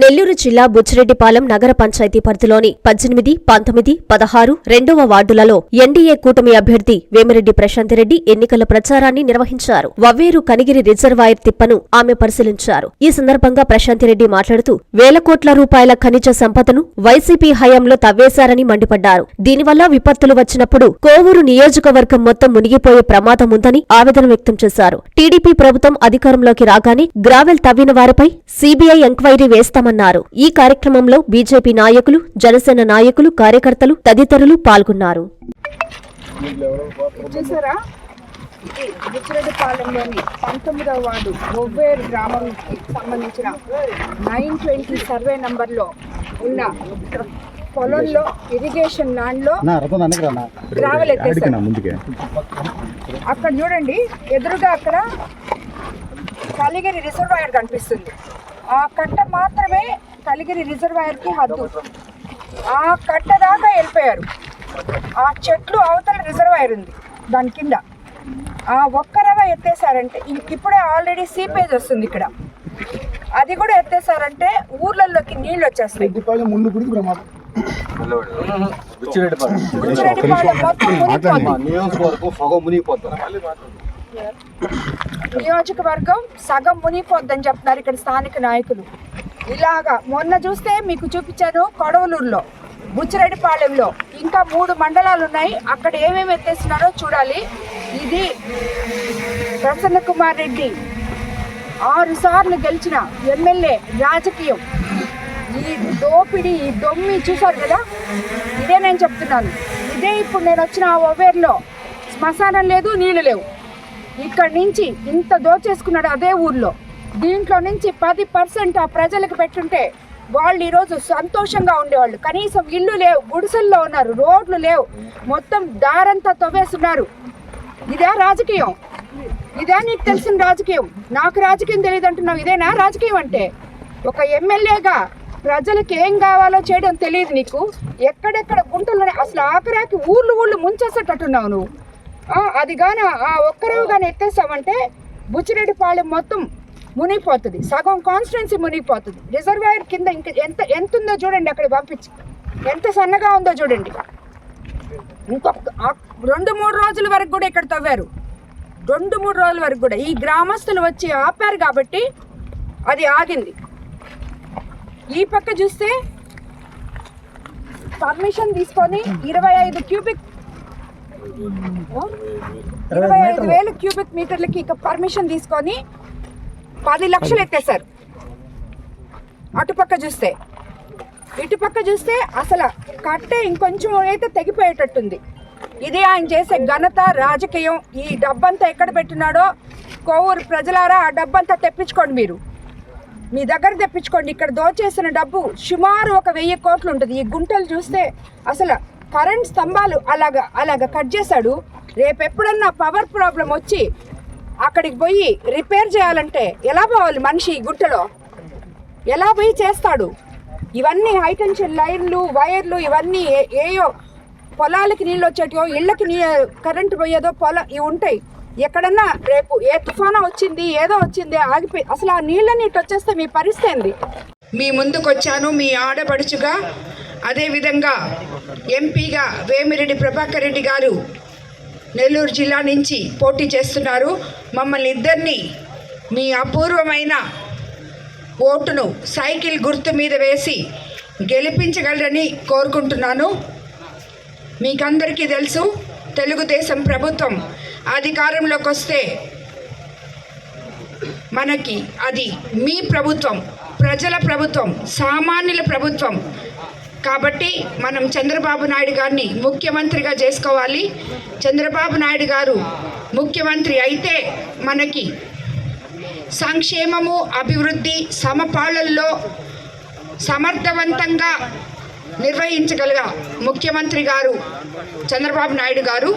నెల్లూరు జిల్లా బుచ్చిరెడ్డిపాలెం నగర పంచాయతీ పరిధిలోని పద్దెనిమిది పంతొమ్మిది పదహారు రెండవ వార్డులలో ఎన్డీఏ కూటమి అభ్యర్థి వేమిరెడ్డి ప్రశాంతిరెడ్డి ఎన్నికల ప్రచారాన్ని నిర్వహించారు. వవ్వేరు కనిగిరి రిజర్వాయర్ తిప్పను ఆమె పరిశీలించారు. ఈ సందర్భంగా ప్రశాంతిరెడ్డి మాట్లాడుతూ వేల కోట్ల రూపాయల ఖనిజ సంపదను వైసీపీ హయాంలో తవ్వేశారని మండిపడ్డారు. దీనివల్ల విపత్తులు వచ్చినప్పుడు కోవూరు నియోజకవర్గం మొత్తం మునిగిపోయే ప్రమాదం ఉందని ఆవేదన వ్యక్తం చేశారు. టీడీపీ ప్రభుత్వం అధికారంలోకి రాగానే గ్రావెల్ తవ్విన వారిపై సీబీఐ ఎంక్వైరీ వేస్తామన్నారు ఈ కార్యక్రమంలో బీజేపీ నాయకులు జనసేన నాయకులు కార్యకర్తలు తదితరులు పాల్గొన్నారు. చూసారా? ఇది బుచ్చిరెడ్డిపాలెంలోని పంతొమ్మిదవ వార్డు బొవ్వేరు గ్రామంకి సంబంధించిన నైన్ ట్వంటీ సర్వే నంబర్లో ఉన్న పొలంలో ఇరిగేషన్ నా. గ్రావెల్ ఎత్తేసారు ముందుకే. అక్కడ చూడండి ఎదురుగా అక్కడ కలిగిరి రిజర్వాయర్ కనిపిస్తుంది. ఆ కట్ట మాత్రమే కలిగిరి రిజర్వాయర్కి హద్దు. ఆ కట్ట దాకా వెళ్ళిపోయారు. ఆ చెట్లు అవతల రిజర్వాయర్ ఉంది దాని కింద. ఆ ఒక్క రవ ఎత్తేసారంటే ఇప్పుడే ఆల్రెడీ సీపేజ్ వస్తుంది ఇక్కడ. అది కూడా ఎత్తేసారంటే ఊర్లలోకి నీళ్ళు వచ్చేస్తాయి. బుచ్చిరెడ్డిపాలెం మొత్తం మునిగిపోతుంది. నియోజకవర్గం సగం మునిగిపోతాం మునిగిపోద్దని చెప్తున్నారు ఇక్కడ స్థానిక నాయకులు. ఇలాగా మొన్న చూస్తే మీకు చూపించాను కొడవలూరులో బుచ్చిరెడ్డిపాలెంలో. ఇంకా మూడు మండలాలు ఉన్నాయి అక్కడ ఏమేమి ఎత్తేస్తున్నారో చూడాలి. ఇది ప్రసన్న కుమార్ రెడ్డి. ఆరు సార్లు గెలిచిన ఎమ్మెల్యే రాజకీయం. ఈ దోపిడి ఈ దొమ్మి చూశారు కదా? ఇదే నేను చెప్తున్నాను. ఇదే ఇప్పుడు నేను వచ్చిన ఆ ఒవేర్లో శ్మశానం లేదు నీళ్ళు లేవు. ఇక్కడి నుంచి ఇంత దోచేసుకున్నాడు అదే ఊర్లో. దీంట్లో నుంచి పది పర్సెంట్ ఆ ప్రజలకు పెట్టుంటే వాళ్ళు ఈరోజు సంతోషంగా ఉండేవాళ్ళు. కనీసం ఇల్లు లేవు గుడిసెల్లో ఉన్నారు రోడ్లు లేవు. మొత్తం దారంతా తవ్వేస్తున్నారు. ఇదే రాజకీయం. ఇదే నీకు తెలిసిన రాజకీయం. నాకు రాజకీయం తెలియదు అంటున్నావు. ఇదేనా రాజకీయం అంటే? ఒక ఎమ్మెల్యేగా ప్రజలకు ఏం కావాలో చేయడం తెలియదు నీకు. ఎక్కడెక్కడ గుంటలు అసలు ఆఖరాకి ఊర్లు ఊళ్ళు ముంచేసేటట్టున్నావు నువ్వు. అది కానీ ఆ ఒక్కరవు కానీ ఎత్తేసామంటే బుచ్చిరెడ్డిపాళెం మొత్తం మునిగిపోతుంది. సగం కాన్స్టిట్యున్సీ మునిగిపోతుంది. రిజర్వాయర్ కింద ఇంక ఎంత ఎంత ఉందో చూడండి అక్కడ పంపించి. ఎంత సన్నగా ఉందో చూడండి. ఇంకొక రెండు మూడు రోజుల వరకు కూడా ఇక్కడ తవ్వారు. రెండు మూడు రోజుల వరకు కూడా. ఈ గ్రామస్తులు వచ్చి ఆపారు కాబట్టి అది ఆగింది. ఈ పక్క చూస్తే పర్మిషన్ తీసుకొని ఇరవై ఐదు క్యూబిక్ ఇరవై ఐదు వేలు క్యూబిక్ మీటర్లకి ఇక పర్మిషన్ తీసుకొని పది లక్షలు ఎత్తేసారు అటుపక్క చూస్తే. ఇటుపక్క చూస్తే అసలు కట్టే ఇంకొంచెం అయితే తెగిపోయేటట్టుంది. ఇది ఆయన చేసే ఘనత రాజకీయం ఈ డబ్బంతా ఎక్కడ పెట్టినాడో కోవూరు ప్రజలారా ఆ డబ్బంతా తెప్పించుకోండి మీరు. మీ దగ్గర తెప్పించుకోండి. ఇక్కడ దోచేసిన డబ్బు సుమారు ఒక వెయ్యి కోట్లు ఉంటుంది. ఈ గుంటలు చూస్తే అసలు కరెంట్ స్తంభాలు అలాగ అలాగ కట్ చేశాడు. రేపు ఎప్పుడన్నా పవర్ ప్రాబ్లం వచ్చి అక్కడికి పోయి రిపేర్ చేయాలంటే ఎలా పోవాలి మనిషి గుట్టలో? ఎలా పోయి చేస్తాడు? ఇవన్నీ హైటెన్షన్ లైన్లు వైర్లు ఇవన్నీ ఏ- ఏయో పొలాలకి నీళ్ళు వచ్చేటో ఇళ్ళకి నీ కరెంటు పోయేదో పొల ఇవి ఉంటాయి. ఎక్కడన్నా రేపు ఏ తుఫానా వచ్చింది ఏదో వచ్చింది ఆగిపోయి అసలు ఆ నీళ్ళని ఇటు వచ్చేస్తే మీ పరిస్థితి ఏంది? మీ ముందుకు వచ్చాను మీ ఆడపడుచుగా అదేవిధంగా ఎంపీగా వేమిరెడ్డి ప్రభాకర్ రెడ్డి గారు నెల్లూరు జిల్లా నుంచి పోటీ చేస్తున్నారు. మమ్మల్ని ఇద్దరిని మీ అపూర్వమైన ఓటును సైకిల్ గుర్తు మీద వేసి గెలిపించగలరని కోరుకుంటున్నాను. మీకందరికీ తెలుసు తెలుగుదేశం ప్రభుత్వం అధికారంలోకి వస్తే మనకి అది మీ ప్రభుత్వం ప్రజల ప్రభుత్వం సామాన్యుల ప్రభుత్వం కాబట్టి మనం చంద్రబాబు నాయుడు గారిని ముఖ్యమంత్రిగా చేసుకోవాలి. చంద్రబాబు నాయుడు గారు ముఖ్యమంత్రి అయితే మనకి సంక్షేమము అభివృద్ధి సమపాళల్లో సమర్థవంతంగా నిర్వహించగల ముఖ్యమంత్రి గారు చంద్రబాబు నాయుడు గారు.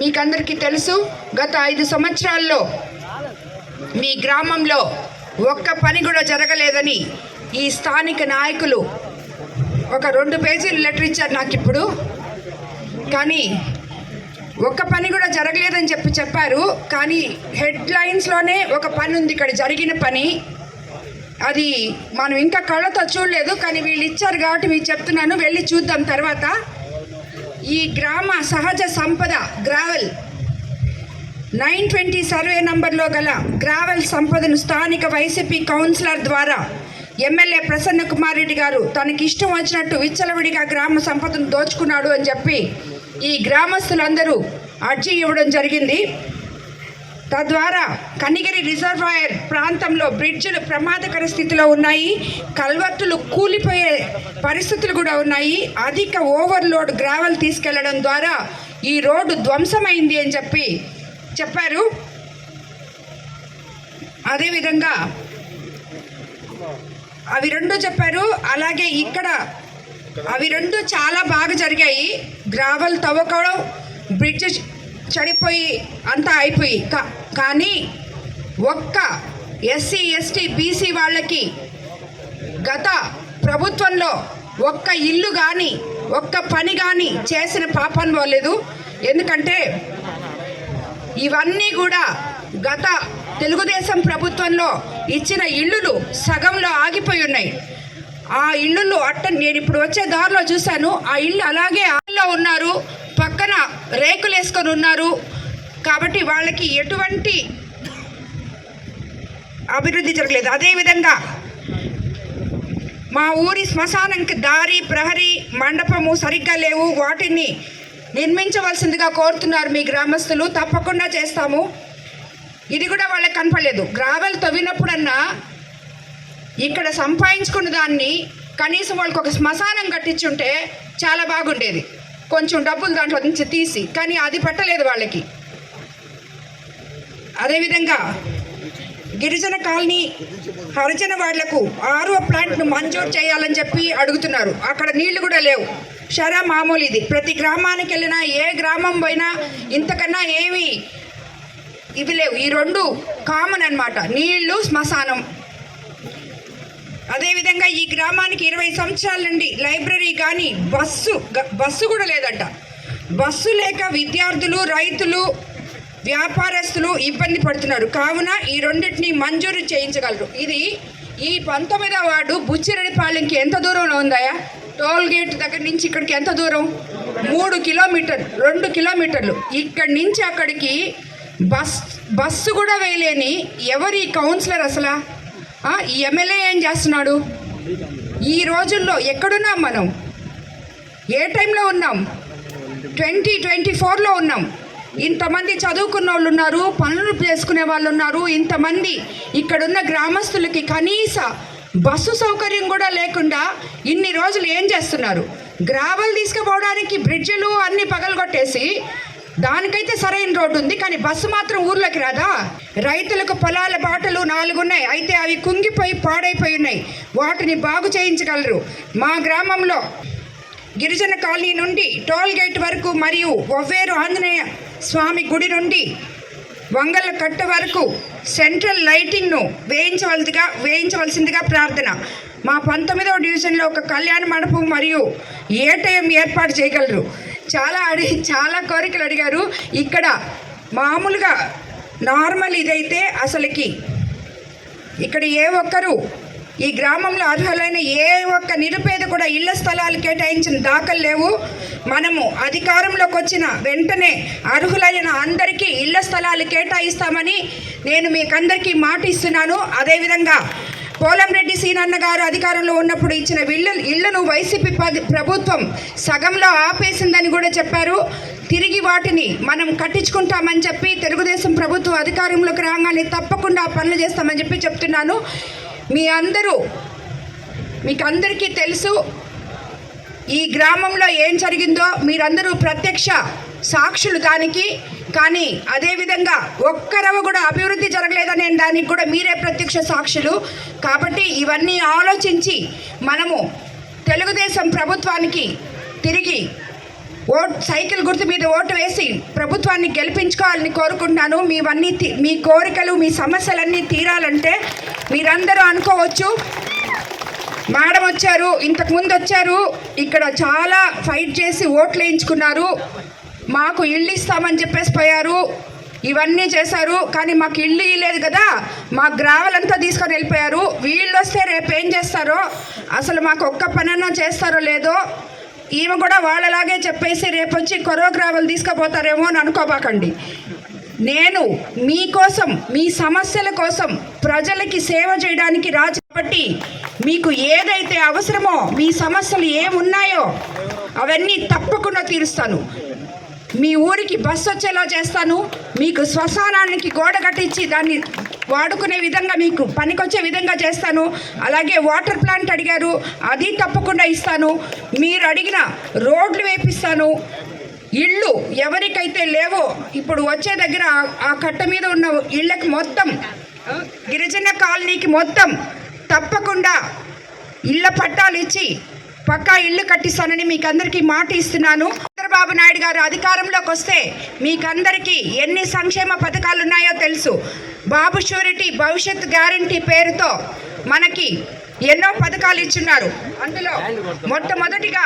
మీకందరికీ తెలుసు గత ఐదు సంవత్సరాల్లో మీ గ్రామంలో ఒక్క పని కూడా జరగలేదని ఈ స్థానిక నాయకులు ఒక రెండు పేజీలు లెటర్ ఇచ్చారు నాకు ఇప్పుడు. కానీ ఒక్క పని కూడా జరగలేదని చెప్పి చెప్పారు. కానీ హెడ్ లైన్స్లోనే ఒక పని ఉంది ఇక్కడ జరిగిన పని. అది మనం ఇంకా కళ్ళతో చూడలేదు కానీ వీళ్ళు ఇచ్చారు కాబట్టి మీకు చెప్తున్నాను. వెళ్ళి చూద్దాం తర్వాత. ఈ గ్రామ సహజ సంపద గ్రావెల్. నైన్ ట్వంటీ సర్వే నంబర్లో గల గ్రావెల్ సంపదను స్థానిక వైసీపీ కౌన్సిలర్ ద్వారా ఎమ్మెల్యే ప్రసన్న కుమార్ రెడ్డి గారు తనకి ఇష్టం వచ్చినట్టు విచ్చలవిడిగా గ్రామ సంపదను దోచుకున్నాడు అని చెప్పి ఈ గ్రామస్తులందరూ అర్జీ ఇవ్వడం జరిగింది. తద్వారా కనిగిరి రిజర్వాయర్ ప్రాంతంలో బ్రిడ్జ్లు ప్రమాదకర స్థితిలో ఉన్నాయి. కల్వర్టులు కూలిపోయే పరిస్థితులు కూడా ఉన్నాయి. అధిక ఓవర్లోడ్ గ్రావెల్ తీసుకెళ్ళడం ద్వారా ఈ రోడ్డు ధ్వంసమైంది అని చెప్పి చెప్పారు. అదేవిధంగా అవి రెండు చెప్పారు. అలాగే ఇక్కడ అవి రెండు చాలా బాగా జరిగాయి. గ్రావెల్ తవ్వకడం బ్రిడ్జ్ చెడిపోయి అంతా అయిపోయి. కా- కానీ ఒక్క ఎస్సీ ఎస్టీ బీసీ వాళ్ళకి గత ప్రభుత్వంలో ఒక్క ఇల్లు కానీ ఒక్క పని కానీ చేసిన పాపం పోలేదు ఎందుకంటే ఇవన్నీ కూడా గత తెలుగుదేశం ప్రభుత్వంలో ఇచ్చిన ఇల్లులు సగంలో ఆగిపోయి ఉన్నాయి. ఆ ఇల్లులు అట్ట నేను ఇప్పుడు వచ్చే దారిలో చూశాను. ఆ ఇల్లు అలాగే ఆలో ఉన్నారు. పక్కన రేకులు వేసుకొని ఉన్నారు. కాబట్టి వాళ్ళకి ఎటువంటి అభివృద్ధి జరగలేదు. అదేవిధంగా మా ఊరి శ్మశానంకి దారి ప్రహరీ మండపము సరిగ్గా లేవు. వాటిని నిర్మించవలసిందిగా కోరుతున్నారు మీ గ్రామస్తులు. తప్పకుండా చేస్తాము. ఇది కూడా వాళ్ళకి కనపడలేదు. గ్రావెల్ తవ్వినప్పుడన్నా ఇక్కడ సంపాదించుకున్న దాన్ని కనీసం వాళ్ళకి ఒక శ్మశానం కట్టించుంటే చాలా బాగుండేది. కొంచెం డబ్బులు దాంట్లో నుంచి తీసి కానీ అది పట్టలేదు వాళ్ళకి. అదేవిధంగా గిరిజన కాలనీ హరిజన వాళ్ళకు ఆరో ప్లాంట్ను మంజూరు చేయాలని చెప్పి అడుగుతున్నారు. అక్కడ నీళ్ళు కూడా లేవు. షరా మామూలు ఇది. ప్రతి గ్రామానికి వెళ్ళినా ఏ గ్రామం పోయినా ఇంతకన్నా ఏమి ఇవి లేవు. ఈ రెండు కామన్ అనమాట నీళ్ళు శ్మశానం. అదేవిధంగా ఈ గ్రామానికి ఇరవై సంవత్సరాల నుండి లైబ్రరీ కానీ బస్సు బస్సు కూడా లేదంట. బస్సు లేక విద్యార్థులు రైతులు వ్యాపారస్తులు ఇబ్బంది పడుతున్నారు. కావున ఈ రెండింటిని మంజూరు చేయించగలరు. ఇది ఈ పంతొమ్మిదవ వార్డు బుచ్చిరెడ్డిపాలెంకి ఎంత దూరంలో ఉందాయా టోల్ గేట్ దగ్గర నుంచి ఇక్కడికి ఎంత దూరం? మూడు కిలోమీటర్ రెండు కిలోమీటర్లు. ఇక్కడి నుంచి అక్కడికి బస్ బస్సు కూడా వేయలేని ఎవరి కౌన్సిలర్ అసలా? ఈ ఎమ్మెల్యే ఏం చేస్తున్నాడు? ఈ రోజుల్లో ఎక్కడున్నాం మనం? ఏ టైంలో ఉన్నాం? ట్వంటీ ట్వంటీ ఫోర్లో ఉన్నాం. ఇంతమంది చదువుకున్న వాళ్ళు ఉన్నారు పనులు చేసుకునే వాళ్ళు ఉన్నారు ఇంతమంది ఇక్కడున్న గ్రామస్తులకి కనీస బస్సు సౌకర్యం కూడా లేకుండా ఇన్ని రోజులు ఏం చేస్తున్నారు? గ్రావెల్ తీసుకుపోవడానికి బ్రిడ్జిలు అన్ని పగలగొట్టేసి దానికైతే సరైన రోడ్డు ఉంది కానీ బస్సు మాత్రం ఊర్లోకి రాదా? రైతులకు పొలాల బాటలు నాలుగు ఉన్నాయి అయితే అవి కుంగిపోయి పాడైపోయి ఉన్నాయి. వాటిని బాగు చేయించగలరు. మా గ్రామంలో గిరిజన కాలనీ నుండి టోల్ గేట్ వరకు మరియు ఒవ్వేరు ఆంజనేయ స్వామి గుడి నుండి వంగల కట్ట వరకు సెంట్రల్ లైటింగ్ను వేయించవలసిగా వేయించవలసిందిగా ప్రార్థన. మా పంతొమ్మిదవ డివిజన్లో ఒక కళ్యాణ మండపం మరియు ఏటీఎం ఏర్పాటు చేయగలరు. చాలా అడిగి చాలా కోరికలు అడిగారు. ఇక్కడ మామూలుగా నార్మల్ ఇదైతే అసలుకి ఇక్కడ ఏ ఒక్కరు ఈ గ్రామంలో అర్హులైన ఏ ఒక్క నిరుపేద కూడా ఇళ్ళ స్థలాలు కేటాయించిన దాఖలు లేవు. మనము అధికారంలోకి వచ్చిన వెంటనే అర్హులైన అందరికీ ఇళ్ళ స్థలాలు కేటాయిస్తామని నేను మీకు అందరికీ మాట ఇస్తున్నాను అదేవిధంగా పోలంరెడ్డి సీనన్న గారు అధికారంలో ఉన్నప్పుడు ఇచ్చిన ఇళ్ళు ఇళ్ళను వైసీపీ ప్రభుత్వం సగంలో ఆపేసిందని కూడా చెప్పారు. తిరిగి వాటిని మనం కట్టించుకుంటామని చెప్పి తెలుగుదేశం ప్రభుత్వం అధికారంలోకి రాగానే తప్పకుండా పనులు చేస్తామని చెప్పి చెప్తున్నాను. మీ అందరూ మీకు అందరికీ తెలుసు. ఈ గ్రామంలో ఏం జరిగిందో మీరందరూ ప్రత్యక్ష సాక్షులు దానికి కానీ అదేవిధంగా ఒక్కరవ కూడా అభివృద్ధి జరగలేదనే దానికి కూడా మీరే ప్రత్యక్ష సాక్షులు. కాబట్టి ఇవన్నీ ఆలోచించి మనము తెలుగుదేశం ప్రభుత్వానికి తిరిగి ఓట్ సైకిల్ గుర్తు మీద ఓటు వేసి ప్రభుత్వాన్ని గెలిపించుకోవాలని కోరుకుంటున్నాను. మీవన్నీ మీ కోరికలు మీ సమస్యలన్నీ తీరాలంటే మీరందరూ అనుకోవచ్చు. మేడం వచ్చారు ఇంతకు ముందు వచ్చారు ఇక్కడ చాలా ఫైట్ చేసి ఓట్లు వేయించుకున్నారు. మాకు ఇల్లు ఇస్తామని చెప్పేసి పోయారు. ఇవన్నీ చేశారు. కానీ మాకు ఇల్లు ఇవ్వలేదు కదా. మా గ్రావలంతా తీసుకొని వెళ్ళిపోయారు. వీళ్ళు వస్తే రేపు ఏం చేస్తారో? అసలు మాకు ఒక్క పనన్నా చేస్తారో లేదో? ఈమె కూడా వాళ్ళలాగే చెప్పేసి రేపు వచ్చి కొరవ తీసుకుపోతారేమో అని అనుకోబాకండి. నేను మీకోసం మీ సమస్యల కోసం ప్రజలకి సేవ చేయడానికి రాజు కాబట్టి మీకు ఏదైతే అవసరమో మీ సమస్యలు ఏమున్నాయో అవన్నీ తప్పకుండా తీరుస్తాను. మీ ఊరికి బస్సు వచ్చేలా చేస్తాను. మీకు శ్మశానానికి గోడ కట్టించి దాన్ని వాడుకునే విధంగా మీకు పనికొచ్చే విధంగా చేస్తాను. అలాగే వాటర్ ప్లాంట్ అడిగారు. అది తప్పకుండా ఇస్తాను. మీరు అడిగిన రోడ్లు వేపిస్తాను. ఇళ్ళు ఎవరికైతే లేవో ఇప్పుడు వచ్చే దగ్గర ఆ- కట్ట మీద ఉన్న ఇళ్ళకి మొత్తం గిరిజన కాలనీకి మొత్తం తప్పకుండా ఇళ్ళ పట్టాలు ఇచ్చి పక్కా ఇల్లు కట్టిస్తానని మీకు అందరికీ మాట ఇస్తున్నాను. చంద్రబాబు నాయుడు గారు అధికారంలోకి వస్తే మీకందరికీ ఎన్ని సంక్షేమ పథకాలు ఉన్నాయో తెలుసు. బాబు షూరిటీ భవిష్యత్ గ్యారంటీ పేరుతో మనకి ఎన్నో పథకాలు ఇచ్చున్నారు. అందులో మొట్టమొదటిగా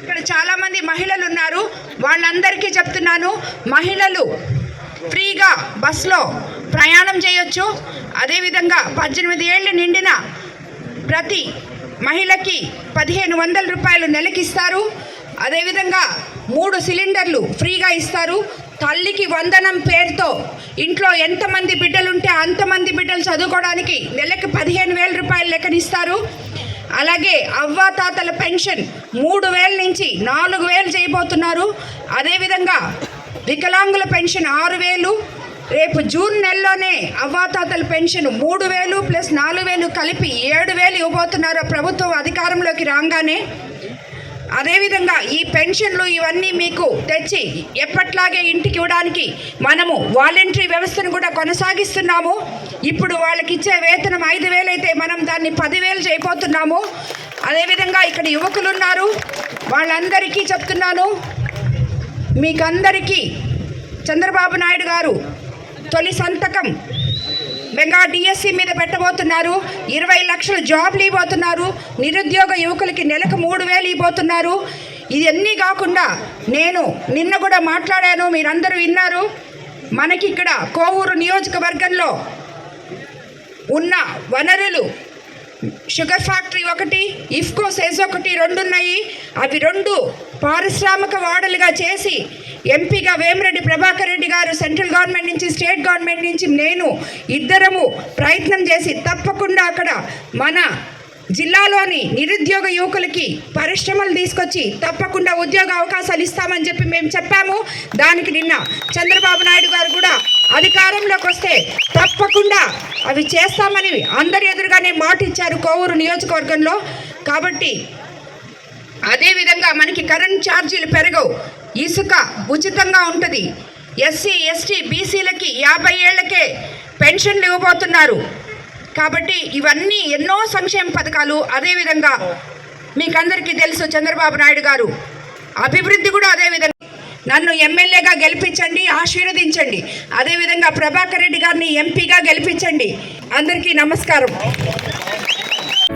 ఇక్కడ చాలా మంది మహిళలు ఉన్నారు. వాళ్ళందరికీ చెప్తున్నాను మహిళలు ఫ్రీగా బస్సులో ప్రయాణం చేయొచ్చు. అదేవిధంగా పద్దెనిమిది ఏళ్ళు నిండిన ప్రతి మహిళకి పదిహేను వందల రూపాయలు నెలకిస్తారు. అదేవిధంగా మూడు సిలిండర్లు ఫ్రీగా ఇస్తారు. తల్లికి వందనం పేరుతో ఇంట్లో ఎంతమంది బిడ్డలుంటే అంతమంది బిడ్డలు చదువుకోవడానికి నెలకి పదిహేను వేల రూపాయలు లెక్కనిస్తారు. అలాగే అవ్వాతాతల పెన్షన్ మూడు వేల నుంచి నాలుగు వేలు చేయబోతున్నారు. అదేవిధంగా వికలాంగుల పెన్షన్ ఆరు వేలు. రేపు జూన్ నెలలోనే అవ్వాతాతల పెన్షన్ మూడు వేలు ప్లస్ నాలుగు వేలు కలిపి ఏడు వేలు ఇవ్వబోతున్నారు. ప్రభుత్వం అధికారంలోకి రాగానే అదేవిధంగా ఈ పెన్షన్లు ఇవన్నీ మీకు తెచ్చి ఎప్పట్లాగే ఇంటికి ఇవ్వడానికి మనము వాలంటరీ వ్యవస్థను కూడా కొనసాగిస్తున్నాము. ఇప్పుడు వాళ్ళకి ఇచ్చే వేతనం ఐదు వేలైతే అయితే మనం దాన్ని పదివేలు చేయబోతున్నాము. అదేవిధంగా ఇక్కడ యువకులు ఉన్నారు వాళ్ళందరికీ చెప్తున్నాను. మీకందరికీ చంద్రబాబు నాయుడు గారు తొలి సంతకం మెగా డిఎస్సి మీద పెట్టబోతున్నారు. ఇరవై లక్షల జాబ్లు ఇవ్వబోతున్నారు నిరుద్యోగ యువకులకి నెలకు మూడు వేలు ఇవ్వబోతున్నారు. ఇవన్నీ కాకుండా నేను నిన్న కూడా మాట్లాడాను మీరందరూ విన్నారు. మనకి ఇక్కడ కోవూరు నియోజకవర్గంలో ఉన్న వనరులు షుగర్ ఫ్యాక్టరీ ఒకటి ఇఫ్కో సెజ్ ఒకటి రెండు ఉన్నాయి అవి రెండు పారిశ్రామిక వాడలుగా చేసి ఎంపీగా వేమిరెడ్డి ప్రభాకర్ రెడ్డి గారు సెంట్రల్ గవర్నమెంట్ నుంచి స్టేట్ గవర్నమెంట్ నుంచి నేను ఇద్దరము ప్రయత్నం చేసి తప్పకుండా అక్కడ మన జిల్లాలోని నిరుద్యోగ యువకులకి పరిశ్రమలు తీసుకొచ్చి తప్పకుండా ఉద్యోగ అవకాశాలు ఇస్తామని చెప్పి మేము చెప్పాము. దానికి నిన్న చంద్రబాబు నాయుడు గారు కూడా అధికారంలోకి వస్తే తప్పకుండా అవి చేస్తామని అందరి ఎదురుగానే మాట ఇచ్చారు కోవూరు నియోజకవర్గంలో. కాబట్టి అదేవిధంగా మనకి కరెంట్ ఛార్జీలు పెరగవు. ఇసుక ఉచితంగా ఉంటుంది. ఎస్సీ ఎస్టీ బీసీలకి యాభై ఏళ్ళకే పెన్షన్లు ఇవ్వబోతున్నారు. కాబట్టి ఇవన్నీ ఎన్నో సంక్షేమ పథకాలు. అదేవిధంగా మీకందరికీ తెలుసు చంద్రబాబు నాయుడు గారు అభివృద్ధి కూడా అదేవిధంగా నన్ను ఎమ్మెల్యేగా గెలిపించండి ఆశీర్వదించండి. అదేవిధంగా ప్రభాకర్ రెడ్డి గారిని ఎంపీగా గెలిపించండి. అందరికీ నమస్కారం.